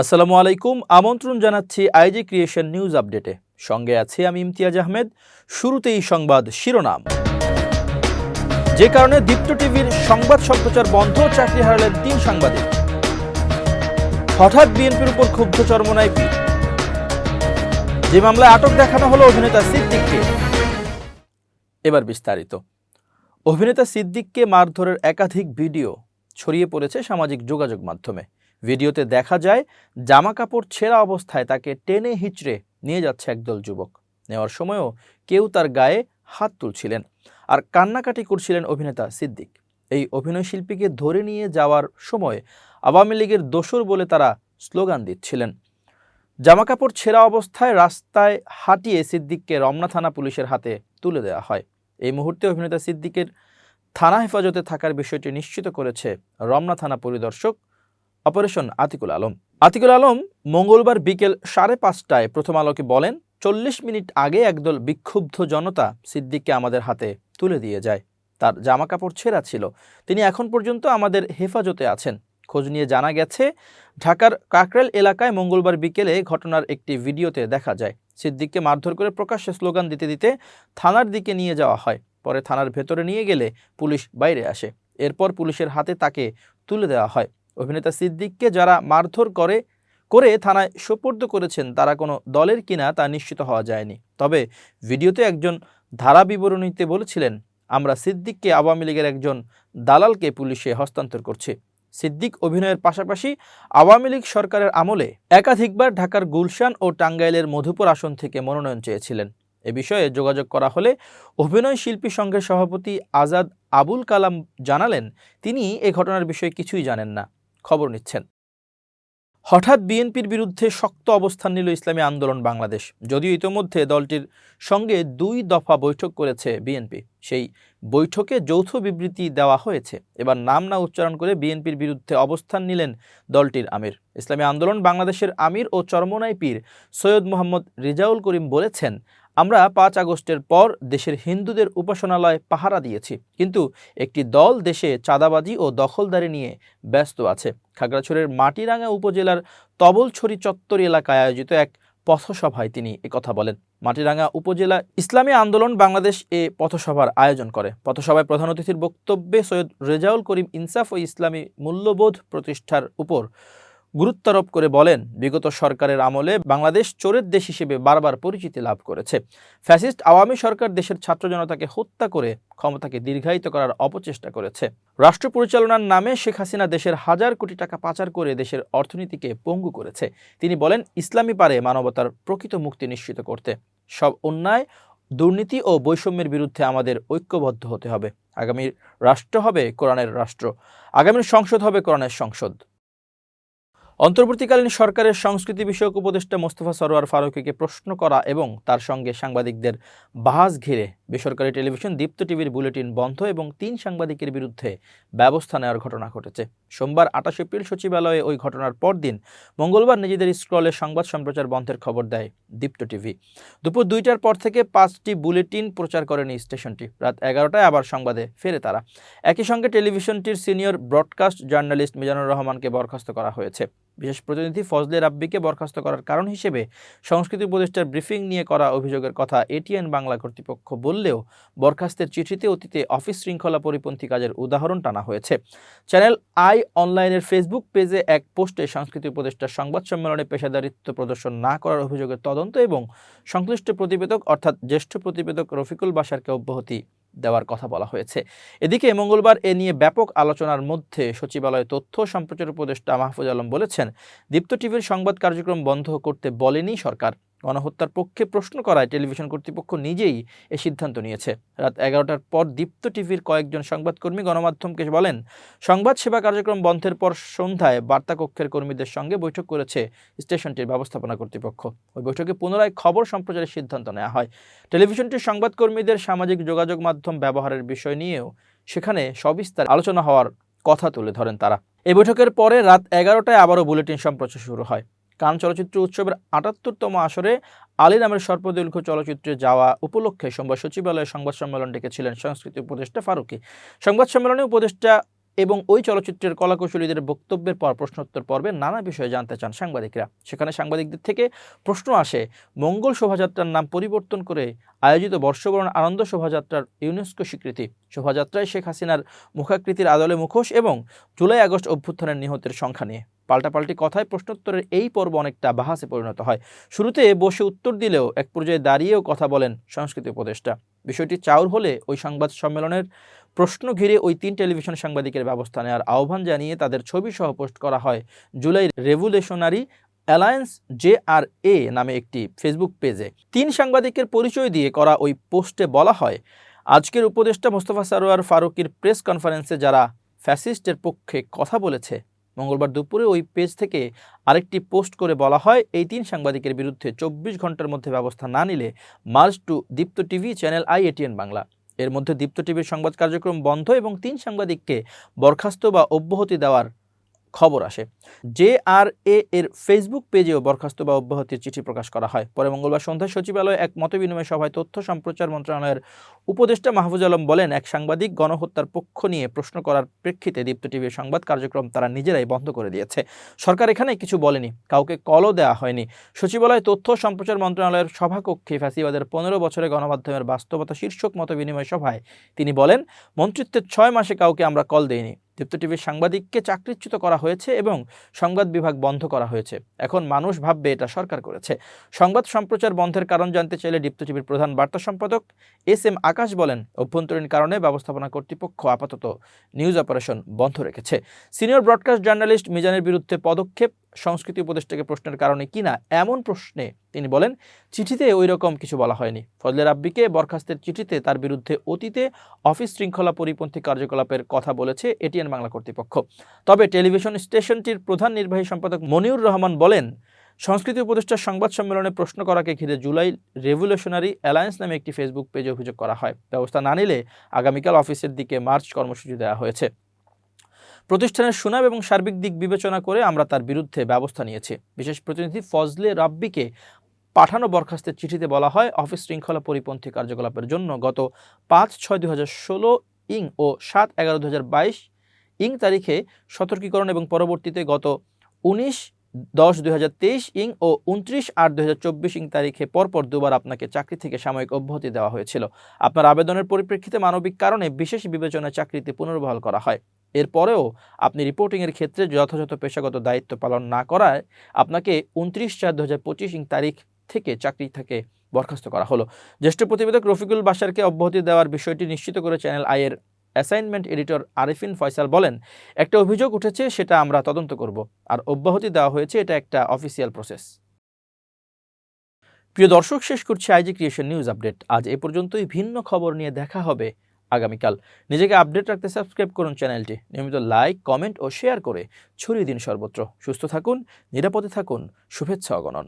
আসসালামু আলাইকুম, আমন্ত্রণ জানাচ্ছি আইজি ক্রিয়েশন নিউজ আপডেটে। সঙ্গে আছি আমি ইমতিয়াজ আহমেদ। শুরুতেই সংবাদ শিরোনাম। যে কারণে দীপ্ত টিভির সংবাদ সম্প্রচার বন্ধ, চাকরি হারালেন তিন সাংবাদিক। হঠাৎ বিএনপির উপর ক্ষুব্ধ চরমনায় পীর। যে মামলায় আটক দেখানো হলো অভিনেতা সিদ্দিককে। এবার বিস্তারিত। অভিনেতা সিদ্দিককে মারধরের একাধিক ভিডিও ছড়িয়ে পড়েছে সামাজিক যোগাযোগ মাধ্যমে। ভিডিওতে দেখা যায় জামা কাপড় ছেঁড়া অবস্থায় তাকে টেনে হিচড়ে নিয়ে যাচ্ছে একদল যুবক। নেওয়ার সময়ও কেউ তার গায়ে হাত তুলছিলেন আর কান্নাকাটি করছিলেন অভিনেতা সিদ্দিক। এই অভিনয় শিল্পীকে ধরে নিয়ে যাওয়ার সময় আওয়ামী লীগের দোসর বলে তারা স্লোগান দিচ্ছিলেন। জামাকাপড় ছেঁড়া অবস্থায় রাস্তায় হাঁটিয়ে সিদ্দিককে রমনা থানা পুলিশের হাতে তুলে দেওয়া হয়। এই মুহূর্তে অভিনেতা সিদ্দিকের থানা হেফাজতে থাকার বিষয়টি নিশ্চিত করেছে রমনা থানা পরিদর্শক অপারেশন আতিকুল আলম। আতিকুল আলম মঙ্গলবার বিকেল সাড়ে পাঁচটায় প্রথম আলোকে বলেন, চল্লিশ মিনিট আগে একদল বিক্ষুব্ধ জনতা সিদ্দিককে আমাদের হাতে তুলে দিয়ে যায়। তার জামা কাপড় ছেঁড়া ছিল। তিনি এখন পর্যন্ত আমাদের হেফাজতে আছেন। খোঁজ নিয়ে জানা গেছে, ঢাকার কাকরাইল এলাকায় মঙ্গলবার বিকেলে ঘটনার একটি ভিডিওতে দেখা যায়। সিদ্দিককে মারধর করে প্রকাশ্যে স্লোগান দিতে দিতে থানার দিকে নিয়ে যাওয়া হয়। পরে থানার ভেতরে নিয়ে গেলে পুলিশ বাইরে আসে। এরপর পুলিশের হাতে তাকে তুলে দেওয়া হয়। অভিনেতা সিদ্দিককে যারা মারধর করে করে থানায় সোপর্দ করেছেন, তারা কোনো দলের কিনা তা নিশ্চিত হওয়া যায়নি। তবে ভিডিওতে একজন ধারা বিবরণীতে বলেছিলেন, আমরা সিদ্দিককে আওয়ামী লীগের একজন দালালকে পুলিশে হস্তান্তর করছি। সিদ্দিক অভিনয়ের পাশাপাশি আওয়ামী লীগ সরকারের আমলে একাধিকবার ঢাকার গুলশান ও টাঙ্গাইলের মধুপুর আসন থেকে মনোনয়ন চেয়েছিলেন। এ বিষয়ে যোগাযোগ করা হলে অভিনয় শিল্পী সংঘের সভাপতি আজাদ আবুল কালাম জানালেন, তিনি এ ঘটনার বিষয়ে কিছুই জানেন না। খবর নিচ্ছেন। হঠাৎ বিএনপির বিরুদ্ধে শক্ত অবস্থান নিল ইসলামী আন্দোলন বাংলাদেশ। যদিও ইতোমধ্যে দলটির সঙ্গে দুই দফা বৈঠক করেছে বিএনপি। সেই বৈঠকে যৌথ বিবৃতি দেওয়া হয়েছে। এবার নাম না উচ্চারণ করে বিএনপির বিরুদ্ধে অবস্থান নিলেন দলটির আমির। ইসলামী আন্দোলন বাংলাদেশের আমির ও চরমনাই পীর সৈয়দ মোহাম্মদ রিজাউল করিম বলেছেন আমরা পাঁচ আগস্টের পর দেশের হিন্দুদের উপাসনালয় পাহারা দিয়েছি। কিন্তু একটি দল দেশে চাঁদাবাজি ও দখলদারি নিয়ে ব্যস্ত আছে। খাগড়াছড়ির মাটিরাঙ্গা উপজেলার তবলছড়ি চত্বর এলাকায় আয়োজিত এক পথসভায় তিনি একথা বলেন। মাটিরাঙ্গা উপজেলা ইসলামী আন্দোলন বাংলাদেশ এ পথসভার আয়োজন করে। পথসভায় প্রধান অতিথির বক্তব্যে সৈয়দ রেজাউল করিম ইনসাফ ও ইসলামী মূল্যবোধ প্রতিষ্ঠার উপর গুরুত্বারোপ করে বলেন, বিগত সরকারের আমলে বাংলাদেশ চোরের দেশ হিসেবে বারবার পরিচিতি লাভ করেছে। ফ্যাসিস্ট আওয়ামী সরকার দেশের ছাত্র জনতাকে হত্যা করে ক্ষমতাকে দীর্ঘায়িত করার অপচেষ্টা করেছে। রাষ্ট্র পরিচালনার নামে শেখ হাসিনা দেশের হাজার কোটি টাকা পাচার করে দেশের অর্থনীতিকে পঙ্গু করেছে। তিনি বলেন, ইসলামী পারে মানবতার প্রকৃত মুক্তি নিশ্চিত করতে। সব অন্যায়, দুর্নীতি ও বৈষম্যের বিরুদ্ধে আমাদের ঐক্যবদ্ধ হতে হবে। আগামীর রাষ্ট্র হবে কোরআনের রাষ্ট্র। আগামীর সংসদ হবে কোরআনের সংসদ। অন্তর্বর্তীকালীন সরকারের সংস্কৃতি বিষয়ক উপদেষ্টা মোস্তফা সরোয়ার ফারুকিকে প্রশ্ন করা এবং তার সঙ্গে সাংবাদিকদের বাহাস ঘিরে বেসরকারি টেলিভিশন, দীপ্ত টিভির বুলেটিন বন্ধ এবং তিন সাংবাদিকের বিরুদ্ধে ব্যবস্থা নেওয়ার ঘটনা ঘটেছে। সোমবার আঠাশ এপ্রিল সচিবালয়ে ওই ঘটনার পরদিন মঙ্গলবার নিজেদের স্ক্রলে সংবাদ সম্প্রচার বন্ধের খবর দেয় দীপ্ত টিভি। দুপুর দুইটার পর থেকে পাঁচটি বুলেটিন প্রচার করেনি স্টেশনটি। রাত এগারোটায় আবার সংবাদে ফেরে তারা। একই সঙ্গে টেলিভিশনটির সিনিয়র ব্রডকাস্ট জার্নালিস্ট মিজানুর রহমানকে বরখাস্ত করা হয়েছে। বিশেষ প্রতিনিধি ফজলে রাব্বিকে বরখাস্ত করার কারণ হিসেবে সংস্কৃতি উপদেষ্টার ব্রিফিং নিয়ে করা অভিযোগের কথা এটিএন বাংলা কর্তৃপক্ষ বললেও বরখাস্তের চিঠিতে অতীতে অফিস শৃঙ্খলা পরিপন্থী কাজের উদাহরণ টানা হয়েছে। চ্যানেল আই অনলাইনের ফেসবুক পেজে এক পোস্টে সংস্কৃতি উপদেষ্টার সংবাদ সম্মেলনে পেশাদারিত্ব প্রদর্শন না করার অভিযোগের তদন্ত এবং সংশ্লিষ্ট প্রতিবেদক অর্থাৎ জ্যেষ্ঠ প্রতিবেদক রফিকুল বাসারকে অব্যাহতি দেওয়ার কথা বলা হয়েছে। এদিকে মঙ্গলবার এ নিয়ে ব্যাপক আলোচনার মধ্যে সচিবালয় তথ্য সম্প্রচার উপদেষ্টা মাহফুজ আলম বলেছেন, দীপ্ত টিভির সংবাদ কার্যক্রম বন্ধ করতে বলেনি সরকার। গণহত্যার পক্ষে প্রশ্ন করায় টেলিভিশন কর্তৃপক্ষ নিজেই এ সিদ্ধান্ত নিয়েছে। রাত এগারোটার পর দীপ্ত টিভির কয়েকজন সংবাদকর্মী গণমাধ্যমকে বলেন, সংবাদ সেবা কার্যক্রম বন্ধের পর সন্ধ্যায় বার্তা কক্ষের কর্মীদের সঙ্গে বৈঠক করেছে স্টেশনটির ব্যবস্থাপনা কর্তৃপক্ষ। ওই বৈঠকে পুনরায় খবর সম্প্রচারের সিদ্ধান্ত নেওয়া হয়। টেলিভিশনটির সংবাদকর্মীদের সামাজিক যোগাযোগ মাধ্যম ব্যবহারের বিষয় নিয়েও সেখানে সবিস্তার আলোচনা হওয়ার কথা তুলে ধরেন তারা। এই বৈঠকের পরে রাত এগারোটায় আবারও বুলেটিন সম্প্রচার শুরু হয়। কান চলচ্চিত্র উৎসবের আটাত্তরতম আসরে আলী নামের সর্পদৈর্ঘ্য চলচ্চিত্রে যাওয়া উপলক্ষে সোমবার সচিবালয়ে সংবাদ সম্মেলন ডেকেছিলেন সংস্কৃতি উপদেষ্টা ফারুকি। সংবাদ সম্মেলনে উপদেষ্টা এবং ওই চলচ্চিত্রের কলাকুশলীদের বক্তব্যের পর প্রশ্নোত্তর পর্বে নানা বিষয়ে জানতে চান সাংবাদিকরা। সেখানে সাংবাদিকদের থেকে প্রশ্ন আসে, মঙ্গল শোভাযাত্রার নাম পরিবর্তন করে আয়োজিত বর্ষবরণ আনন্দ শোভাযাত্রার ইউনেস্কো স্বীকৃতি। শোভাযাত্রায় শেখ হাসিনার মুখাকৃতির আদলে মুখোশ এবং জুলাই আগস্ট অভ্যুত্থানের নিহতের সংখ্যা নিয়ে। পাল্টাপাল্টি কথায় প্রশ্নোত্তরের এই পর্ব অনেকটা বাহাসে পরিণত হয়। শুরুতে বসে উত্তর দিলেও এক পর্যায়ে দাঁড়িয়েও কথা বলেন সংস্কৃতি উপদেষ্টা। বিষয়টি চাউর হলে ওই সংবাদ সম্মেলনের প্রশ্ন ঘিরে ওই তিন টেলিভিশন সাংবাদিকের ব্যবস্থা নেওয়ার আহ্বান জানিয়ে তাদের ছবি সহ পোস্ট করা হয় July revolutionary alliance J R A নামে একটি ফেসবুক পেজে। তিন সাংবাদিকের পরিচয় দিয়ে করা ওই পোস্টে বলা হয়, আজকের উপদেষ্টা মোস্তফা সারোয়ার ফারুকির প্রেস কনফারেন্সে যারা ফ্যাসিস্টের পক্ষে কথা বলেছে মঙ্গলবার দুপুরে ওই পেজ থেকে আরেকটি পোস্ট করে বলা হয়, এই তিন সাংবাদিকের বিরুদ্ধে চব্বিশ ঘণ্টার মধ্যে ব্যবস্থা না নিলে march to Deepto TV, channel I, ATN Bangla. এর মধ্যে দীপ্ত টিভির সংবাদ কার্যক্রম বন্ধ এবং তিন সাংবাদিককে বরখাস্ত বা অব্যাহতি দেওয়ার খবর আসে। জে আর এ এর ফেসবুক পেজেও বরখাস্ত বা অব্যাহতির চিঠি প্রকাশ করা হয়। পরে মঙ্গলবার সন্ধ্যায় সচিবালয়ে এক মতবিনিময় সভায় তথ্য সম্প্রচার মন্ত্রণালয়ের উপদেষ্টা মাহফুজ আলম বলেন, এক সাংবাদিক গণহত্যার পক্ষ নিয়ে প্রশ্ন করার প্রেক্ষিতে দীপ্ত টিভির সংবাদ কার্যক্রম তারা নিজেরাই বন্ধ করে দিয়েছে। সরকার এখানে কিছু বলেনি, কাউকে কলও দেওয়া হয়নি। সচিবালয় তথ্য সম্প্রচার মন্ত্রণালয়ের সভাকক্ষে ফ্যাসিবাদের পনেরো বছরে গণমাধ্যমের বাস্তবতা শীর্ষক মত বিনিময় সভায় তিনি বলেন, মন্ত্রিত্বের ছয় মাসে কাউকে আমরা কল দেইনি। দীপ্ত টিভির সাংবাদিককে চাকরিচ্যুত করা হয়েছে এবং সংবাদ বিভাগ বন্ধ করা হয়েছে। এখন মানুষ ভাববে এটা সরকার করেছে। সংবাদ সম্প্রচার বন্ধের কারণ জানতে চাইলে দীপ্ত টিভির প্রধান বার্তা সম্পাদক এস এম আকাশ বলেন, অভ্যন্তরীণ কারণে ব্যবস্থাপনা কর্তৃপক্ষ আপাতত নিউজ অপারেশন বন্ধ রেখেছে। সিনিয়র ব্রডকাস্ট জার্নালিস্ট মিজানের বিরুদ্ধে পদক্ষেপ সংস্কৃতি উপদেষ্টাকে প্রশ্নের কারণে কিনা এমন প্রশ্নে তিনি বলেন, চিঠিতে ওই রকম কিছু বলা হয়নি। ফজলে রাব্বিকে বরখাস্তের চিঠিতে তার বিরুদ্ধে অতীতে অফিস শৃঙ্খলা পরিপন্থী কার্যকলাপের কথা বলেছে এটিএন বাংলা কর্তৃপক্ষ। তবে টেলিভিশন স্টেশনটির প্রধান নির্বাহী সম্পাদক মনিউর রহমান বলেন, সংস্কৃতি উপদেষ্টার সংবাদ সম্মেলনে প্রশ্ন করাকে ঘিরে জুলাই রেভলিউশনারি অ্যালায়েন্স নামে একটি ফেসবুক পেজে অভিযোগ করা হয়। ব্যবস্থা না নিলে আগামীকাল অফিসের দিকে মার্চ কর্মসূচি দেওয়া হয়েছে। প্রতিষ্ঠানের সুনাম এবং সার্বিক দিক বিবেচনা করে আমরা তার বিরুদ্ধে ব্যবস্থা নিয়েছি। বিশেষ প্রতিনিধি ফজলে রাব্বিকে পাঠানো বরখাস্তের চিঠিতে বলা হয়, অফিস শৃঙ্খলা পরিপন্থী কার্যকলাপের জন্য গত পাঁচ ছয় দুই হাজার ষোলো ইং ও সাত এগারো দু ইং তারিখে সতর্কীকরণ এবং পরবর্তীতে গত উনিশ দশ দুই ইং ও উনত্রিশ আট দুই ইং তারিখে পরপর দুবার আপনাকে চাকরি থেকে সাময়িক অব্যাহতি দেওয়া হয়েছিল। আপনার আবেদনের পরিপ্রেক্ষিতে মানবিক কারণে বিশেষ বিবেচনায় চাকরিতে পুনর্বহাল করা হয়। এরপরেও আপনি রিপোর্টিংয়ের ক্ষেত্রে যথাযথ পেশাগত দায়িত্ব পালন না করায় আপনাকে উনত্রিশ চার দু হাজার পঁচিশ তারিখ থেকে চাকরি থেকে বরখাস্ত করা হলো। জ্যেষ্ঠ প্রতিবেদক রফিকুল বাশারকে অব্যাহতি দেওয়ার বিষয়টি নিশ্চিত করে চ্যানেল আইয়ের অ্যাসাইনমেন্ট এডিটর আরিফিন ফয়সাল বলেন, একটা অভিযোগ উঠেছে, সেটা আমরা তদন্ত করব। আর অব্যাহতি দেওয়া হয়েছে, এটা একটা অফিসিয়াল প্রসেস প্রিয় দর্শক, শেষ করছি আইজি ক্রিয়েশন নিউজ আপডেট। আজ এ পর্যন্তই। ভিন্ন খবর নিয়ে দেখা হবে আগামীকাল। নিজেকে আপডেট রাখতে সাবস্ক্রাইব করুন চ্যানেলটি নিয়মিত লাইক কমেন্ট ও শেয়ার করে ছড়িয়ে দিন সর্বত্র। সুস্থ থাকুন, নিরাপদে থাকুন। শুভেচ্ছা, অগণন।